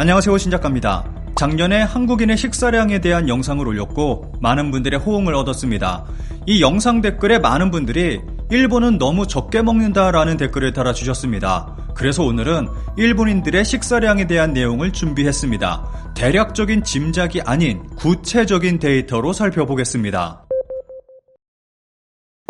안녕하세요 신작가입니다. 작년에 한국인의 식사량에 대한 영상을 올렸고 많은 분들의 호응을 얻었습니다. 이 영상 댓글에 많은 분들이 일본은 너무 적게 먹는다라는 댓글을 달아주셨습니다. 그래서 오늘은 일본인들의 식사량에 대한 내용을 준비했습니다. 대략적인 짐작이 아닌 구체적인 데이터로 살펴보겠습니다.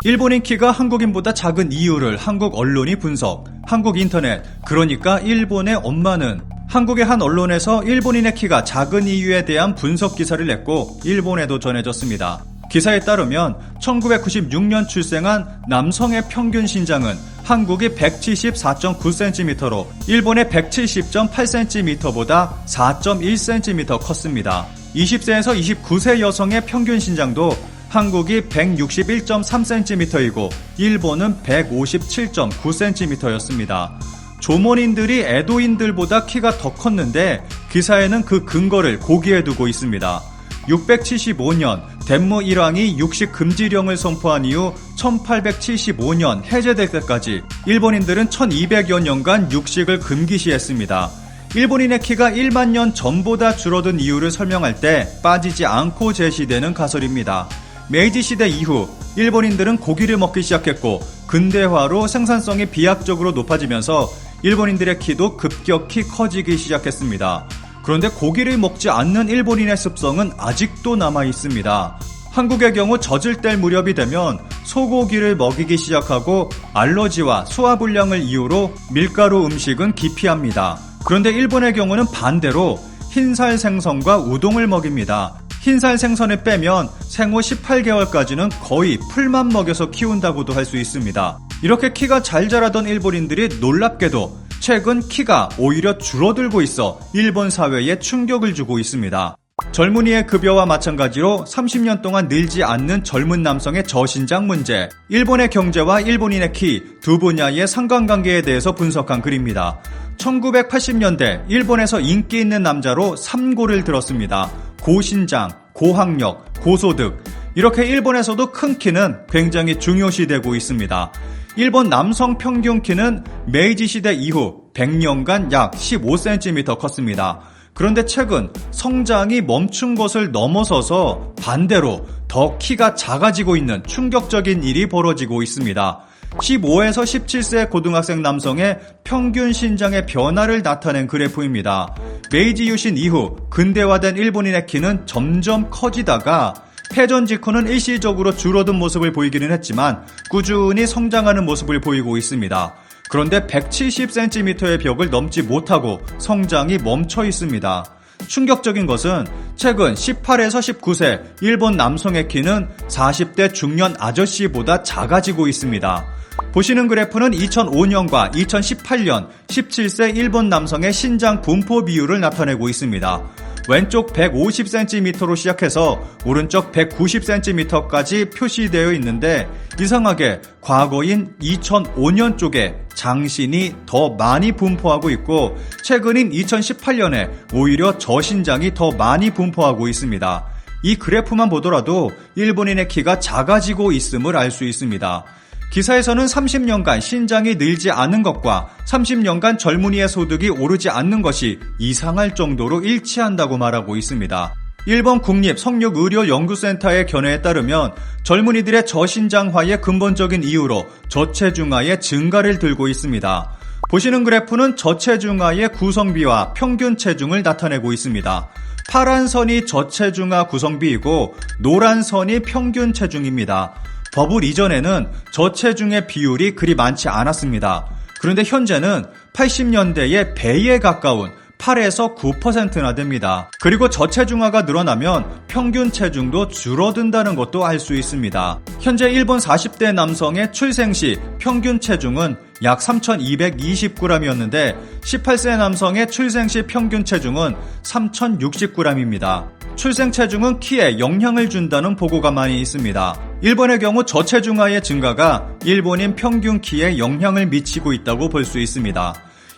일본인 키가 한국인보다 작은 이유를 한국 언론이 분석. 한국 인터넷, 그러니까 일본의 엄마는 한국의 한 언론에서 일본인의 키가 작은 이유에 대한 분석 기사를 냈고 일본에도 전해졌습니다. 기사에 따르면 1996년 출생한 남성의 평균 신장은 한국이 174.9cm로 일본의 170.8cm보다 4.1cm 컸습니다. 20세에서 29세 여성의 평균 신장도 한국이 161.3cm이고 일본은 157.9cm였습니다. 조mon인들이 에도인들보다 키가 더 컸는데 기사에는 그 근거를 고기에 두고 있습니다. 675년 덴무 일왕이 육식 금지령을 선포한 이후 1875년 해제될 때까지 일본인들은 1200여 년간 육식을 금기시했습니다. 일본인의 키가 1만 년 전보다 줄어든 이유를 설명할 때 빠지지 않고 제시되는 가설입니다. 메이지 시대 이후 일본인들은 고기를 먹기 시작했고 근대화로 생산성이 비약적으로 높아지면서 일본인들의 키도 급격히 커지기 시작했습니다. 그런데 고기를 먹지 않는 일본인의 습성은 아직도 남아 있습니다. 한국의 경우 젖을 뗄 무렵이 되면 소고기를 먹이기 시작하고 알러지와 소화불량을 이유로 밀가루 음식은 기피합니다. 그런데 일본의 경우는 반대로 흰살 생선과 우동을 먹입니다. 흰살 생선을 빼면 생후 18개월까지는 거의 풀만 먹여서 키운다고도 할 수 있습니다. 이렇게 키가 잘 자라던 일본인들이 놀랍게도 최근 키가 오히려 줄어들고 있어 일본 사회에 충격을 주고 있습니다. 젊은이의 급여와 마찬가지로 30년 동안 늘지 않는 젊은 남성의 저신장 문제, 일본의 경제와 일본인의 키 두 분야의 상관관계에 대해서 분석한 글입니다. 1980년대 일본에서 인기 있는 남자로 3고를 들었습니다. 고신장, 고학력, 고소득. 이렇게 일본에서도 큰 키는 굉장히 중요시되고 있습니다. 일본 남성 평균 키는 메이지 시대 이후 100년간 약 15cm 컸습니다. 그런데 최근 성장이 멈춘 것을 넘어서서 반대로 더 키가 작아지고 있는 충격적인 일이 벌어지고 있습니다. 15에서 17세 고등학생 남성의 평균 신장의 변화를 나타낸 그래프입니다. 메이지 유신 이후 근대화된 일본인의 키는 점점 커지다가 패전 직후는 일시적으로 줄어든 모습을 보이기는 했지만 꾸준히 성장하는 모습을 보이고 있습니다. 그런데 170cm의 벽을 넘지 못하고 성장이 멈춰 있습니다. 충격적인 것은 최근 18에서 19세 일본 남성의 키는 40대 중년 아저씨보다 작아지고 있습니다. 보시는 그래프는 2005년과 2018년 17세 일본 남성의 신장 분포 비율을 나타내고 있습니다. 왼쪽 150cm로 시작해서 오른쪽 190cm까지 표시되어 있는데 이상하게 과거인 2005년 쪽에 장신이 더 많이 분포하고 있고 최근인 2018년에 오히려 저신장이 더 많이 분포하고 있습니다. 이 그래프만 보더라도 일본인의 키가 작아지고 있음을 알 수 있습니다. 기사에서는 30년간 신장이 늘지 않은 것과 30년간 젊은이의 소득이 오르지 않는 것이 이상할 정도로 일치한다고 말하고 있습니다. 일본 국립 성육의료연구센터의 견해에 따르면 젊은이들의 저신장화의 근본적인 이유로 저체중아의 증가를 들고 있습니다. 보시는 그래프는 저체중아의 구성비와 평균 체중을 나타내고 있습니다. 파란 선이 저체중아 구성비이고 노란 선이 평균 체중입니다. 버블 이전에는 저체중의 비율이 그리 많지 않았습니다. 그런데 현재는 80년대의 배에 가까운 8에서 9%나 됩니다. 그리고 저체중아가 늘어나면 평균 체중도 줄어든다는 것도 알 수 있습니다. 현재 일본 40대 남성의 출생 시 평균 체중은 약 3,220g이었는데 18세 남성의 출생 시 평균 체중은 3,060g입니다. 출생 체중은 키에 영향을 준다는 보고가 많이 있습니다. 일본의 경우 저체중아의 증가가 일본인 평균 키에 영향을 미치고 있다고 볼 수 있습니다.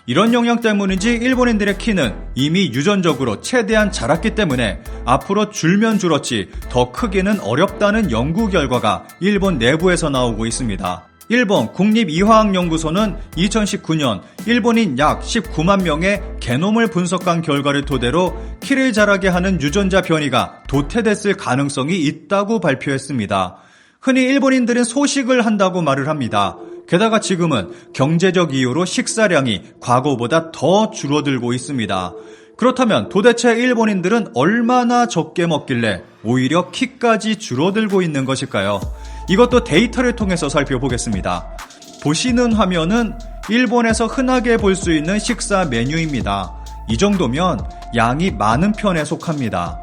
이런 영향 때문인지 일본인들의 키는 이미 유전적으로 최대한 자랐기 때문에 앞으로 줄면 줄었지 더 크기는 어렵다는 연구 결과가 일본 내부에서 나오고 있습니다. 일본 국립이화학연구소는 2019년 일본인 약 19만 명의 게놈을 분석한 결과를 토대로 키를 자라게 하는 유전자 변이가 도태됐을 가능성이 있다고 발표했습니다. 흔히 일본인들은 소식을 한다고 말을 합니다. 게다가 지금은 경제적 이유로 식사량이 과거보다 더 줄어들고 있습니다. 그렇다면 도대체 일본인들은 얼마나 적게 먹길래 오히려 키까지 줄어들고 있는 것일까요? 이것도 데이터를 통해서 살펴보겠습니다. 보시는 화면은 일본에서 흔하게 볼 수 있는 식사 메뉴입니다. 이 정도면 양이 많은 편에 속합니다.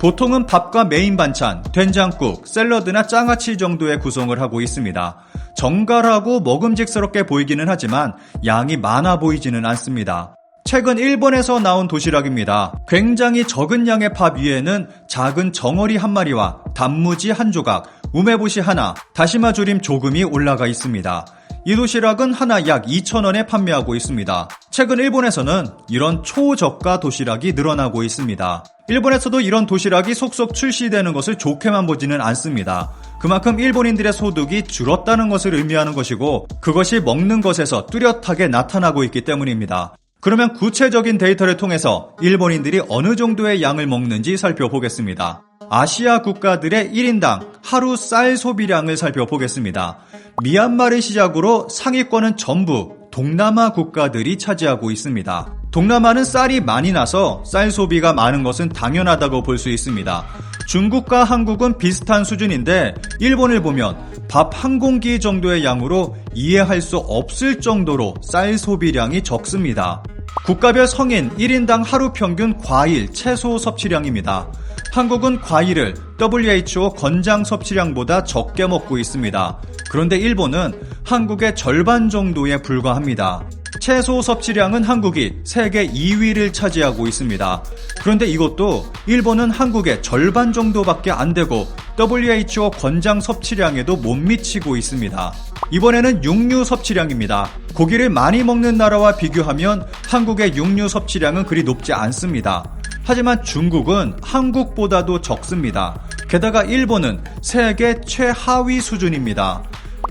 보통은 밥과 메인 반찬, 된장국, 샐러드나 장아찌 정도의 구성을 하고 있습니다. 정갈하고 먹음직스럽게 보이기는 하지만 양이 많아 보이지는 않습니다. 최근 일본에서 나온 도시락입니다. 굉장히 적은 양의 밥 위에는 작은 정어리 한 마리와 단무지 한 조각, 우메보시 하나, 다시마 조림 조금이 올라가 있습니다. 이 도시락은 하나 약 2,000원에 판매하고 있습니다. 최근 일본에서는 이런 초저가 도시락이 늘어나고 있습니다. 일본에서도 이런 도시락이 속속 출시되는 것을 좋게만 보지는 않습니다. 그만큼 일본인들의 소득이 줄었다는 것을 의미하는 것이고 그것이 먹는 것에서 뚜렷하게 나타나고 있기 때문입니다. 그러면 구체적인 데이터를 통해서 일본인들이 어느 정도의 양을 먹는지 살펴보겠습니다. 아시아 국가들의 1인당 하루 쌀 소비량을 살펴보겠습니다. 미얀마를 시작으로 상위권은 전부 동남아 국가들이 차지하고 있습니다. 동남아는 쌀이 많이 나서 쌀 소비가 많은 것은 당연하다고 볼 수 있습니다. 중국과 한국은 비슷한 수준인데 일본을 보면 밥 한 공기 정도의 양으로 이해할 수 없을 정도로 쌀 소비량이 적습니다. 국가별 성인 1인당 하루 평균 과일, 채소 섭취량입니다. 한국은 과일을 WHO 권장 섭취량보다 적게 먹고 있습니다. 그런데 일본은 한국의 절반 정도에 불과합니다. 채소 섭취량은 한국이 세계 2위를 차지하고 있습니다. 그런데 이것도 일본은 한국의 절반 정도밖에 안 되고 WHO 권장 섭취량에도 못 미치고 있습니다. 이번에는 육류 섭취량입니다. 고기를 많이 먹는 나라와 비교하면 한국의 육류 섭취량은 그리 높지 않습니다. 하지만 중국은 한국보다도 적습니다. 게다가 일본은 세계 최하위 수준입니다.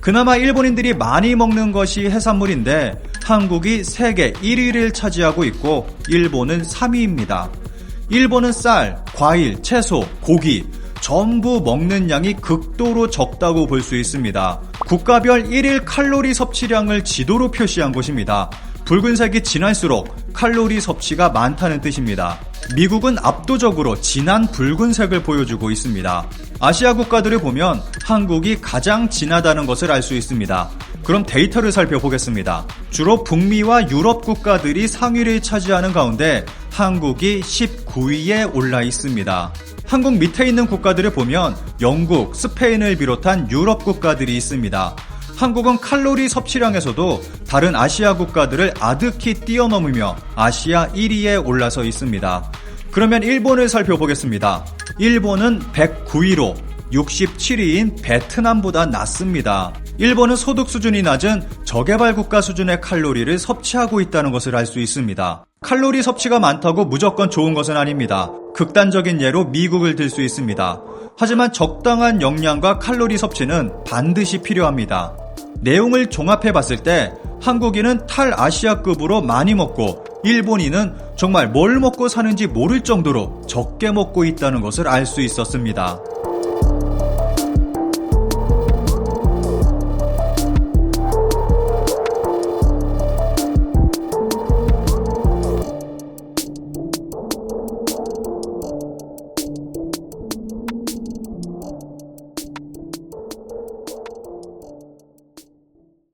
그나마 일본인들이 많이 먹는 것이 해산물인데 한국이 세계 1위를 차지하고 있고 일본은 3위입니다. 일본은 쌀, 과일, 채소, 고기 전부 먹는 양이 극도로 적다고 볼 수 있습니다. 국가별 1일 칼로리 섭취량을 지도로 표시한 곳입니다. 붉은색이 진할수록 칼로리 섭취가 많다는 뜻입니다. 미국은 압도적으로 진한 붉은색을 보여주고 있습니다. 아시아 국가들을 보면 한국이 가장 진하다는 것을 알 수 있습니다. 그럼 데이터를 살펴보겠습니다. 주로 북미와 유럽 국가들이 상위를 차지하는 가운데 한국이 19위에 올라 있습니다. 한국 밑에 있는 국가들을 보면 영국, 스페인을 비롯한 유럽 국가들이 있습니다. 한국은 칼로리 섭취량에서도 다른 아시아 국가들을 아득히 뛰어넘으며 아시아 1위에 올라서 있습니다. 그러면 일본을 살펴보겠습니다. 일본은 109위로 67위인 베트남보다 낮습니다. 일본은 소득 수준이 낮은 저개발 국가 수준의 칼로리를 섭취하고 있다는 것을 알 수 있습니다. 칼로리 섭취가 많다고 무조건 좋은 것은 아닙니다. 극단적인 예로 미국을 들 수 있습니다. 하지만 적당한 영양과 칼로리 섭취는 반드시 필요합니다. 내용을 종합해 봤을 때 한국인은 탈아시아급으로 많이 먹고 일본인은 정말 뭘 먹고 사는지 모를 정도로 적게 먹고 있다는 것을 알 수 있었습니다.